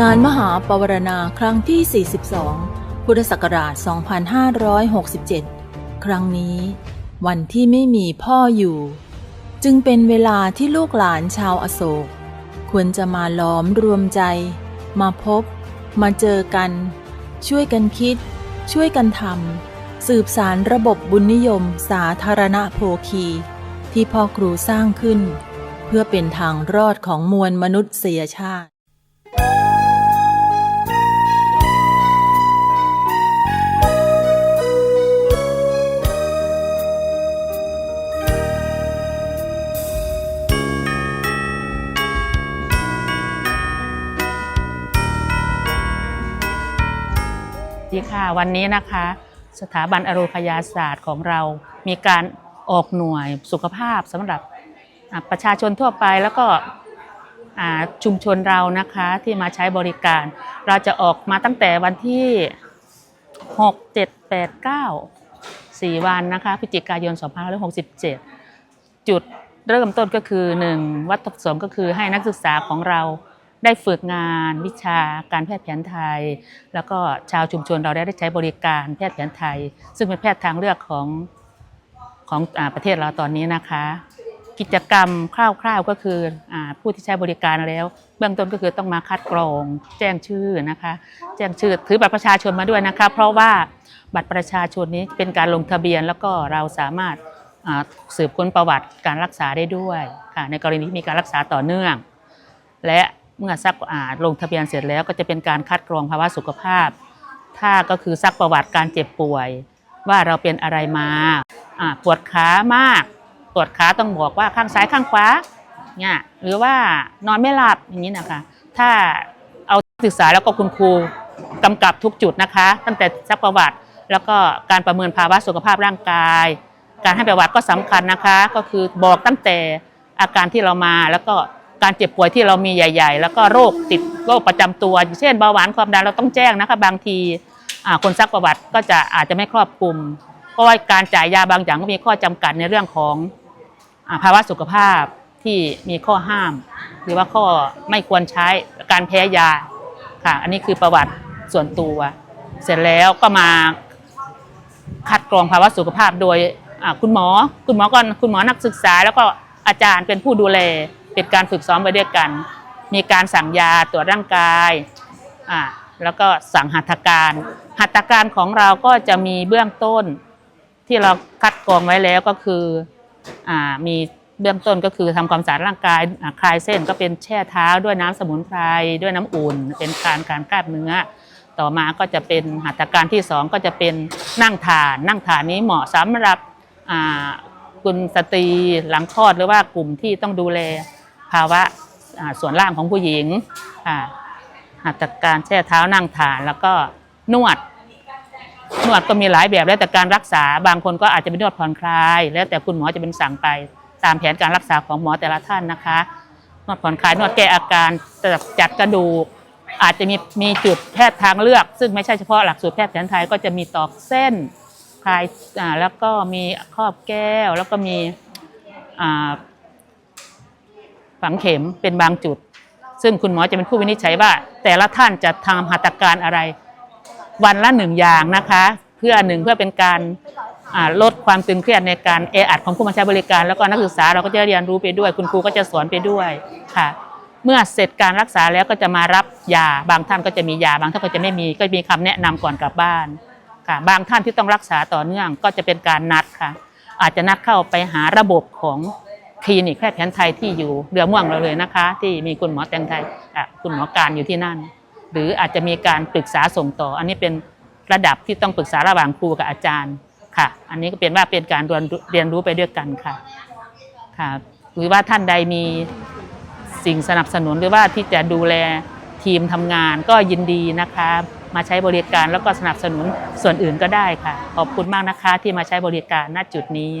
งานมหาปวารณาครั้งที่ 42 พุทธศักราช 2567 ครั้งนี้ วันที่ไม่มีพ่ออยู่ จึงเป็นเวลาที่ลูกหลานชาวอโศก ควรจะมาล้อมรวมใจ มาพบ มาเจอกัน ช่วยกันคิด ช่วยกันทำสืบสารระบบบุญนิยมสาธารณโภคี ที่พ่อครูสร้างขึ้น เพื่อเป็นทางรอดของมวลมนุษยชาติ ดีค่ะวันนี้นะคะ สถาบันอโรคยาศาสตร์ของเรามีการออกหน่วยสุขภาพสำหรับประชาชนทั่วไปแล้วก็ชุมชนเรานะคะที่มาใช้บริการ เราจะออกมาตั้งแต่วันที่ 6 7 8 9 4 วันนะคะพฤศจิกายน 2567 จุดเริ่มต้นก็คือ 1 วัตถุประสงค์ก็คือให้นักศึกษาของเรา ได้ฝึกงานวิชาการแพทย์แผนไทย แล้วก็ชาวชุมชนเราได้ใช้บริการแพทย์แผนไทย ซึ่งเป็นแพทย์ทางเลือกของของอประเทศเราตอนนี้นะคะ กิจกรรมคร่าวๆก็คืออผู้ที่ใช้บริการแล้ว เบื้องต้นก็คือต้องมาคัดกรอง แจ้งชื่อนะคะ แจ้งชื่อถือบัตรประชาชนมาด้วยนะคะ เพราะว่าบัตรประชาชนนี้เป็นการลงทะเบียนแล้วก็เราสามารถสืบค้นประวัติการรักษาได้ด้วยค่ะในกรณีที่มีการรักษาต่อเนื่อง และ เมื่อซักอาลงทะเบียนเสร็จแล้วก็จะเป็นการคัดกรองภาวะสุขภาพ ถ้าก็คือซักประวัติการเจ็บป่วย ว่าเราเป็นอะไรมาปวดขามากปวดขาต้องบอกว่าข้างซ้ายข้างขวาเนี่ยหรือว่านอนไม่หลับอย่างนี้นะคะ ถ้าเอาศึกษาแล้วก็คุณครูกำกับทุกจุดนะคะ ตั้งแต่ซักประวัติแล้วก็การประเมินภาวะสุขภาพร่างกาย การให้ประวัติก็สำคัญนะคะ ก็คือบอกตั้งแต่อาการที่เรามาแล้วก็ การเจ็บป่วยที่เรามีใหญ่ ๆ แล้วก็โรคติดโรคประจำตัวอย่างเช่นเบาหวานความดันเราต้องแจ้งนะคะ บางทีคนซักประวัติก็จะอาจจะไม่ครอบคลุม เพราะว่าการจ่ายยาบางอย่างก็มีข้อจำกัดในเรื่องของภาวะสุขภาพที่มีข้อห้าม หรือว่าข้อไม่ควรใช้การแพ้ยาค่ะ อันนี้คือประวัติส่วนตัว เสร็จแล้วก็มาคัดกรองภาวะสุขภาพโดยคุณหมอ คุณหมอก็คุณหมอนักศึกษา แล้วก็อาจารย์เป็นผู้ดูแล เป็นการฝึกซ้อมไปด้วยกัน มีการสั่งยาตรวจร่างกายอ่าแล้วก็สั่งหัตถการ หัตถการของเราก็จะมีเบื้องต้นที่เราคัดกรองไว้แล้วก็คืออ่ามีเบื้องต้นก็คือทำความสะอาดร่างกายคลายเส้นก็เป็นแช่เท้าด้วยน้ำสมุนไพรด้วยน้ำอุ่น เป็นการการกล้ามเนื้อ ต่อมาก็จะเป็นหัตถการที่สองก็จะเป็นนั่งทาน นั่งทานนี้เหมาะสำหรับคุณสตรีหลังคลอดหรือว่ากลุ่มที่ต้องดูแล ภาวะส่วนล่างของผู้หญิงหัตถการแช่เท้านั่งทานแล้วก็นวด นวดก็มีหลายแบบแล้วแต่การรักษาบางคนก็อาจจะเป็นนวดผ่อนคลาย แล้วแต่คุณหมอจะเป็นสั่งไปตามแผนการรักษาของหมอแต่ละท่านนะคะนวดผ่อนคลายนวดแก้อาการจัดกระดูกอาจจะมีมีจุดแพทย์ทางเลือก ซึ่งไม่ใช่เฉพาะหลักสูตรแพทย์แผนไทยก็จะมีตอกเส้นคลายแล้วก็มีครอบแก้ว แล้วก็มี ฝังเข็มเป็นบางจุด ซึ่งคุณหมอจะเป็นผู้วินิจฉัยว่า แต่ละท่านจะทำหัตถการอะไร วันละหนึ่งอย่างนะคะ เพื่อหนึ่งเพื่อเป็นการลดความตึงเครียดในการแออัดของผู้มาใช้บริการ แล้วก็นักศึกษาเราก็จะเรียนรู้ไปด้วย คุณครูก็จะสอนไปด้วยค่ะ เมื่อเสร็จการรักษาแล้วก็จะมารับยาบางท่านก็จะมียาบางท่านก็จะไม่มีก็มีคำแนะนำก่อนกลับบ้านค่ะ บางท่านที่ต้องรักษาต่อเนื่องก็จะเป็นการนัดค่ะ อาจจะนัดเข้าไปหาระบบของ คลินิกแพทย์แผนไทยที่อยู่เรือม่วงเราเลยนะคะ ที่มีคุณหมอแตงไทยอะคุณหมอการอยู่ที่นั่น หรืออาจจะมีการปรึกษาส่งต่อ อันนี้เป็นระดับที่ต้องปรึกษาระหว่างครูกับอาจารย์ค่ะ อันนี้ก็เป็นว่าเป็นการเรียนเรียนรู้ไปด้วยกันค่ะค่ะหรือว่าท่านใดมีสิ่งสนับสนุนหรือว่าที่จะดูแลทีมทำงานก็ยินดีนะคะ มาใช้บริการแล้วก็สนับสนุนส่วนอื่นก็ได้ค่ะ ขอบคุณมากนะคะที่มาใช้บริการณจุดนี้